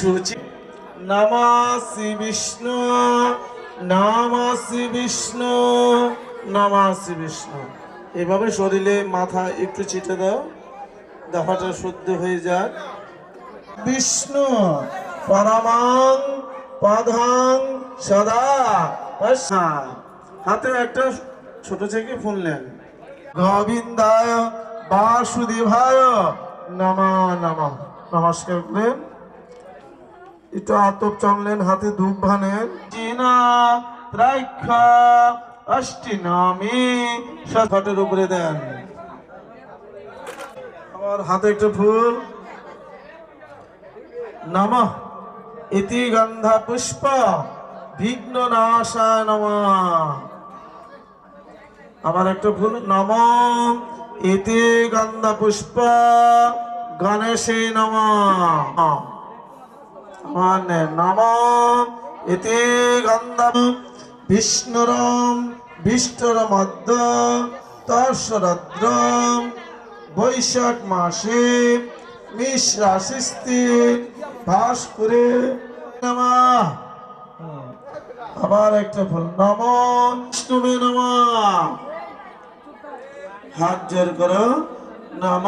শুচি নমাসি বিষ্ণু নমাসি বিষ্ণু নমাসি বিষ্ণু। এভাবে শরীরে মাথা একটু ছিটে দাও দেখাটা শুদ্ধ হয়ে যাক। বিষ্ণু, পরমাং পদং সদা। হাতে একটা ছোট থেকে ফুললেন গোবিন্দায় বাসুদেবায় নমা নমা। নমস্কার করলেন একটু আতপ চানলেন হাতে ধূপ ভানেন। চীনা ত্রাইক্ষ অষ্টি নামি ঘটের উপরে দেন। আবার হাতে একটা ফুল। নম ইতি গন্ধা পুষ্প বিঘ্ন নাশায় নম। আবার একটা ফুল। নম ইতি গন্ধা পুষ্প গণেশে নম। নে, নম ইতি গন্ধা বিষ্ণুরম বিষ্ণুর মধ্য তর্ষরদ্রম বৈশাখ মাসে মিশ রাশিস্তি ভাস করে নামা। আবার একটা ফুল নম বিষ্ণুবে নামা। হাত জোর করো নম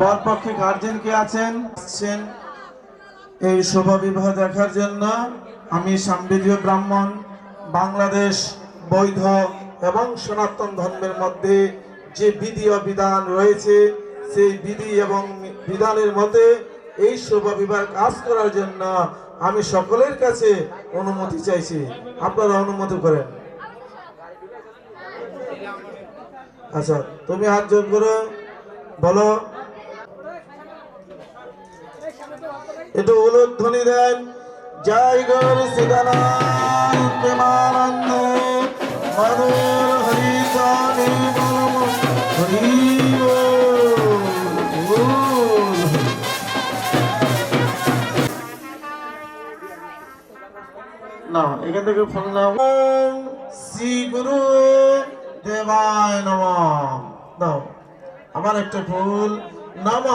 বরপক্ষে গার্জেন কে আছেন? আসছেন এই শোভা বিবাহ দেখার জন্য আমি সাম্বিদীয় ব্রাহ্মণ, বাংলাদেশ বৈধ এবং সনাতন ধর্মের মধ্যে যে বিধি ও বিধান রয়েছে, সেই বিধি এবং বিধানের মধ্যে এই শোভা বিবাহ কাজ করার জন্য আমি সকলের কাছে অনুমতি চাইছি। আপনারা অনুমতি করেন। আচ্ছা তুমি হাত জোর করো বলো। একটু উলুধ্বনি দেন জয় গৌর সীতারাম প্রেমানন্দ। মধুর হরি হরি। না এখান থেকে ফোন নাও। শ্রী গুরু দেবায় নম। দাও আমার একটা ফুল। নম।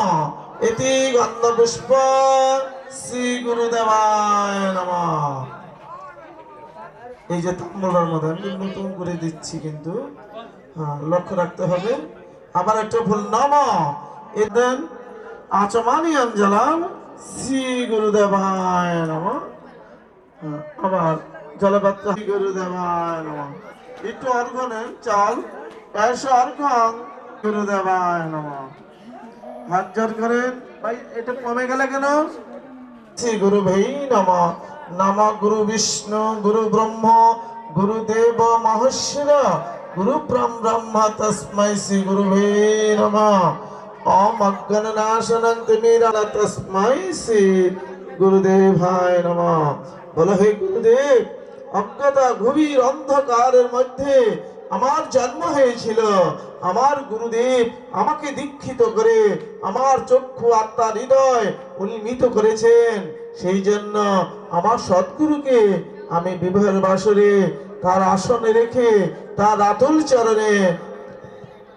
এটি গন্ধ পুষ্প শ্রী গুরু দেবায় নম। এই যে তাম্বুলার মধ্যে আমি নতুন করে দিচ্ছি কিন্তু হ্যাঁ লক্ষ্য রাখতে হবে। আবার একটা ফুল নম। এদেন আচমানি অঞ্জলাম শ্রী গুরুদেবায় নম। হ্যাঁ, আবার জলপাত্র গুরুদেবায় নম। একটু অর্ঘনের চাল। এসে অর্ঘং গুরুদেবায় নম। হাত করেন ভাই, এটা কমে গেলে কেন? গুরু ভাই নম। নম গুরু বিষ্ণু, গুরু ব্রহ্ম গুরুদেব মহেশ্বর, গুরু ব্রহ্ম ব্রহ্ম তস্মৈ শ্রী গুরু ভাই নম। ওম অজ্ঞান নাশনং তিমিরা তস্মৈ শ্রী গুরুদেবায় নম। বলো হে গুরুদেব, অজ্ঞতা গভীর অন্ধকারের মধ্যে আমার জন্ম হয়েছিল, আমার গুরুদেব আমাকে দীক্ষিত করে আমার চক্ষু আত্মা হৃদয় উন্মিত করেছেন। সেই জন্য আমার সদ্গুরুকে আমি বিবাহের বাসরে তার আসনে রেখে তার আতুল চরণে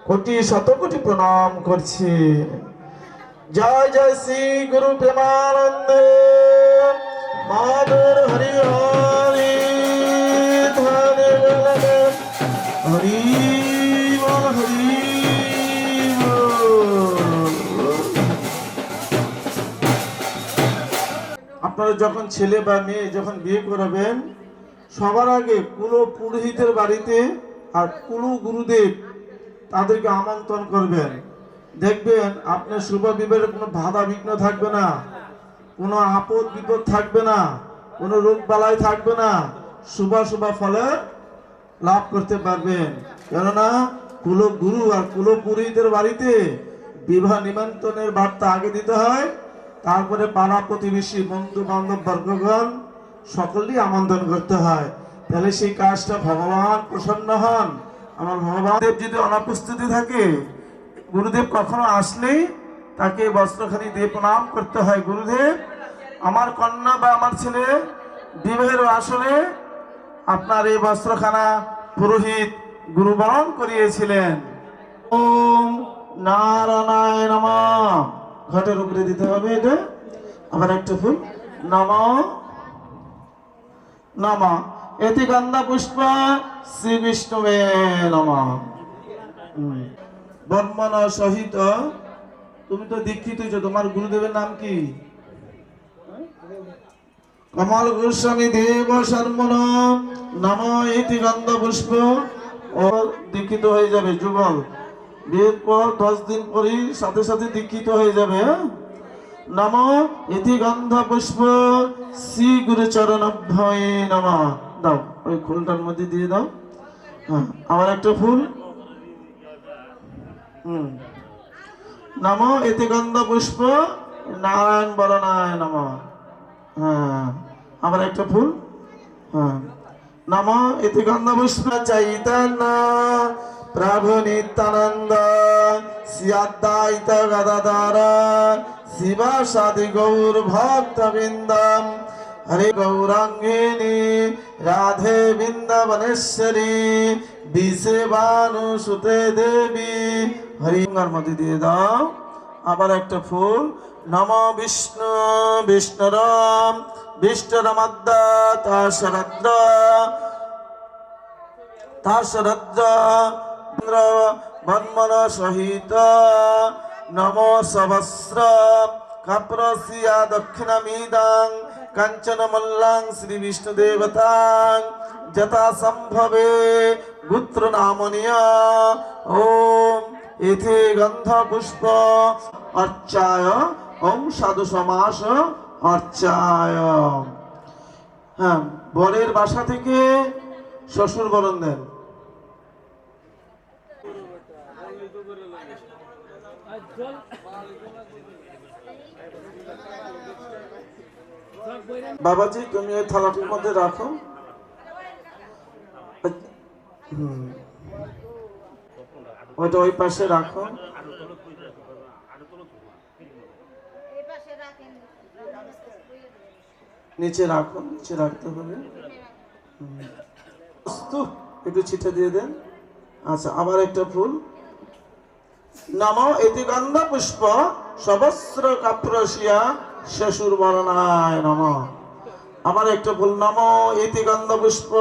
কোটি শত কোটি প্রণাম করছি। জয় জয় শ্রী গুরু প্রেমানন্দ। মাধুর হরি হরি। হরি আপনারা যখন ছেলে বা মেয়ে যখন বিয়ে করাবেন, সবার আগে কুলো পুরোহিতের বাড়িতে আর কুলো গুরুদেব তাদেরকে আমন্ত্রণ করবেন। দেখবেন আপনার শুভ বিবাহের কোনো বাধা বিঘ্ন থাকবে না, কোনো আপদ বিপদ থাকবে না, কোনো রোগ বালাই থাকবে না, শুভ শুভ ফলে লাভ করতে পারবেন। কেননা কুলো গুরু আর কুলো পুরোহিতের বাড়িতে বিবাহ নিমন্ত্রণের বার্তা আগে দিতে হয়, তারপরে পাড়া প্রতিবেশী বন্ধু বান্ধব বর্গগণ সকলেই আমন্ত্রণ করতে হয়। তাহলে সেই কাজটা ভগবান প্রসন্ন হন। আমার ভগবান দেব যদি অনুপস্থিতি থাকে, গুরুদেব কখনো আসলেই তাকে বস্ত্রখানি দিয়ে প্রণাম করতে হয়। গুরুদেব, আমার কন্যা বা আমার ছেলে বিবাহের আসলে আপনার এই বস্ত্রখানা পুরোহিত গুরুবান করিয়েছিলেন। ওম নারায়ণ নম। ঘটের উপরে দিতে হবে এটা। আবার একটা ফুল। নম। নম। এটি গন্ধা পুষ্প শ্রী বিষ্ণুবে নম। বর্মণ সহিত, তুমি তো দীক্ষিত তোমার গুরুদেবের নাম কি? কমল গোস্বামী দেব শর্মণ নম ইতি গন্ধ পুষ্প ও দীক্ষিত হয়ে যাবে যুগল। বিয়ের পর দশ দিন পরই সাথে সাথে দীক্ষিত হয়ে যাবে হ্যাঁ? নম ইতি গন্ধ পুষ্প শ্রী গুরু চরণ ভয়ে নম। দাও, ওই ফুলটার মধ্যে দিয়ে দাও। হ্যাঁ আবার একটা ফুল। হুম। নম ইতি গন্ধ পুষ্প নারায়ণ বরণায় নম। হ্যাঁ। আবার একটা ফুল হ্যাঁ। নম ইতি গন্ধ চৈতন্য, প্রভু নিত্যানন্দ, সিয়াদ্দায়িত গদাধর শিব সাদি গৌর ভক্ত বৃন্দম হরে গৌরাঙ্গিনী, রাধে বৃন্দাবনেশ্বরী বিশেবানু সুতে দেবী, হরিঙ্গার মধ্যে দিয়ে দাও। আবার একটা ফুল নম বিষ্ণু বিষ্ণুরাম বিষ্ণুরমদ্দা তাশরদ্র বন্মন সহিত, নম সহস্র কাপ্রসিয়া দক্ষিণমিদাং, কাঞ্চন মল্লাং, শ্রী বিষ্ণু দেবতাং, যথা সম্ভবে গুত্র নামনীয়। ওম এতে গন্ধ পুষ্প অর্চায় ওম সাধু সমাস অর্চায় হ্যাঁ বরের বাসা থেকে শ্বশুর বরণ দেন। বাবাজি, তুমি ওই থালাটির মধ্যে রাখো। ওইটা ওই পাশে রাখো। নিচে রাখো নিচে রাখতে হবে। একটু ছিটে দিয়ে দেন। আচ্ছা আবার একটা ফুল। নম এটি গন্ধ পুষ্প সবস্র কাপ্রসিয়া শ্বশুর বরণায় নম। আবার একটা ফুল, নম এটি গন্ধ পুষ্প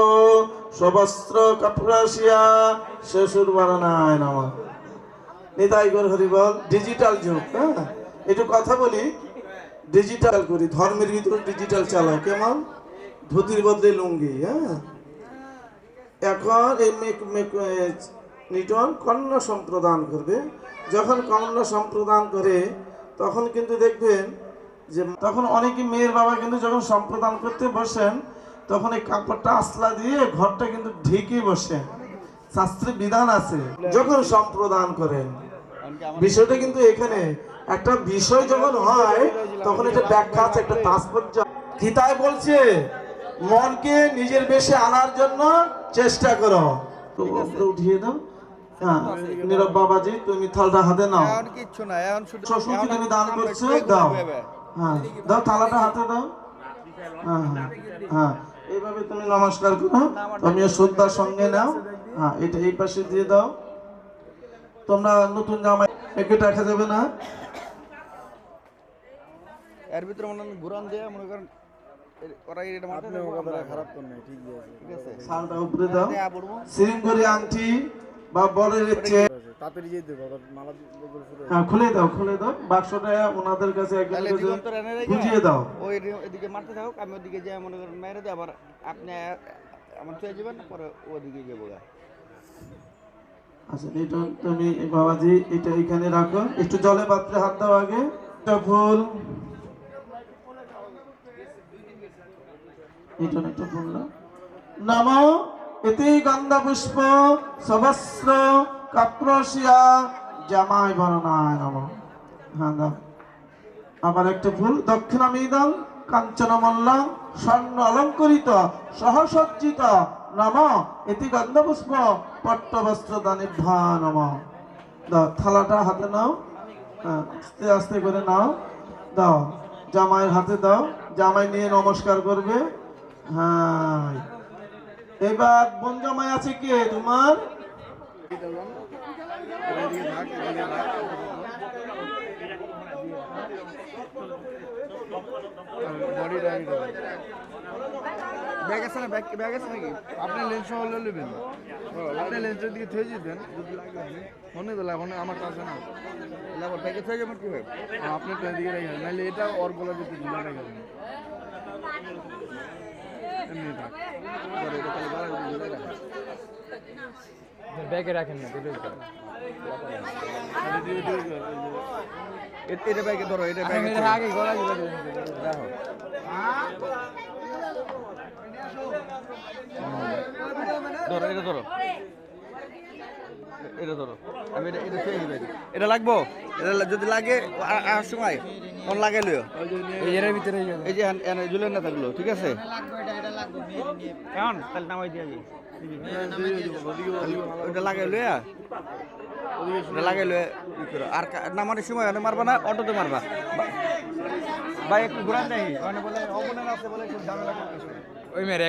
সবস্ত্র কাপ্রসিয়া শ্বশুর বরণায় নম। নিতাই গর হরিবল ডিজিটাল যুগ হ্যাঁ? একটু কথা বলি। ডিজিটাল করি, ধর্মের ভিতরে ডিজিটাল চালায় কেমন ধুতির বদলে লুঙ্গি হ্যাঁ? এখন এই নিটন কন্যা সম্প্রদান করবে। যখন কন্যা সম্প্রদান করে, তখন কিন্তু দেখবেন যে, তখন অনেকে মেয়ের বাবা কিন্তু যখন সম্প্রদান করতে বসেন, তখন এই কাপড়টা আসলা দিয়ে ঘরটা কিন্তু ঢেকে বসেন। শাস্ত্রে বিধান আছে, যখন সম্প্রদান করেন। বিষয়টা কিন্তু এখানে একটা বিষয় যখন হয় তখন এটা ব্যাখ্যা আছে একটা তাৎপর্য। গীতায় বলছে মনকে নিজের বেশে আনার জন্য চেষ্টা করো। উঠিয়ে দাও। হ্যাঁ নীরব বাবাজি তুমি থালটা হাতে নাও। শ্বশুরকে তুমি দান করছ দাও। হ্যাঁ দাও থালাটা হাতে দাও। হ্যাঁ হ্যাঁ হ্যাঁ। এইভাবে তুমি নমস্কার করো। তুমিও শ্রদ্ধার সঙ্গে নাও। হ্যাঁ এটা এই পাশে দিয়ে দাও। তোমরা নতুন জামাই একে রাখা যাবে না? এর ভিতরে মনে হয় ঘুরান দিয়ে মনে করেন ওরা এটা আমরা খারাপ কর নাই ঠিক আছে। ঠিক আছে। শালটা উপরে দাও। পড়ব। সিরিঙ্গরি আংটি বা তাড়াতাড়ি যেতে বাবা মালা হ্যাঁ খুলে দাও খুলে দাও। বাক্সটা ওনাদের কাছে বুঝিয়ে দাও। ওই এদি- এদিকে মারতে থাকুক আমি ওদিকে যাই মনে করেন মেরে দিই আবার আপনি আমার চলে যাবেন পরে ওদিকে যাব গা। আচ্ছা এটা তুমি বাবাজি এটা এখানে রাখো। একটু জলে পাত্রে হাত দাও আগে। একটা ফুল একটা ফুল না নম এতে গন্ধ পুষ্প সবস্র কাপ্রসিয়া জামাই বরণায় হ্যাঁ দাও। একটা ফুল দক্ষিণামিদল কাঞ্চন মল্লা স্বর্ণ অলঙ্করিত, সহসজ্জিত, নম এটি গন্ধপুষ্প, পট্টবস্ত্র দানি ভা নম। দাও, থালাটা হাতে নাও। হ্যাঁ আস্তে আস্তে করে নাও। দাও, জামাইয়ের হাতে দাও। জামাই নিয়ে নমস্কার করবে। হ্যাঁ এবার বোন জামাই আছে কে তোমার? ব্যাগ না? ব্যাগ আছে নাকি? আপনি নেবেন। লেন্সের দিকে থয়ে আমার না। আপনি নাহলে এটা ওর গলা দিতে এমনি থাক পরে এটা তাহলে বাড়া করে দিলে রাখো। ব্যাগে রাখেন না এটা ব্যাগে ধরো এটা ব্যাগে আগে গলা দিলে ধরো এটা ধরো। এটা ধরো। আমি এটা এটা থুয়ে দিই এটা লাগবো? এটা যদি লাগে আর সময় কোন লাগে লিও এর ভিতরে এই যে। এন- ঝুলে না থাকল ঠিক আছে? কেমন তাহলে নামাই দিয়ে যাবি ওটা লাগে লইয়া? ওটা লাগে লইয়া আর নামানোর সময় মারবা না অটোতে মারবা? ভাই একটু ঘুরান দেয় বলে অবনের আছে বলে একটু ঝামেলা ওই মেরে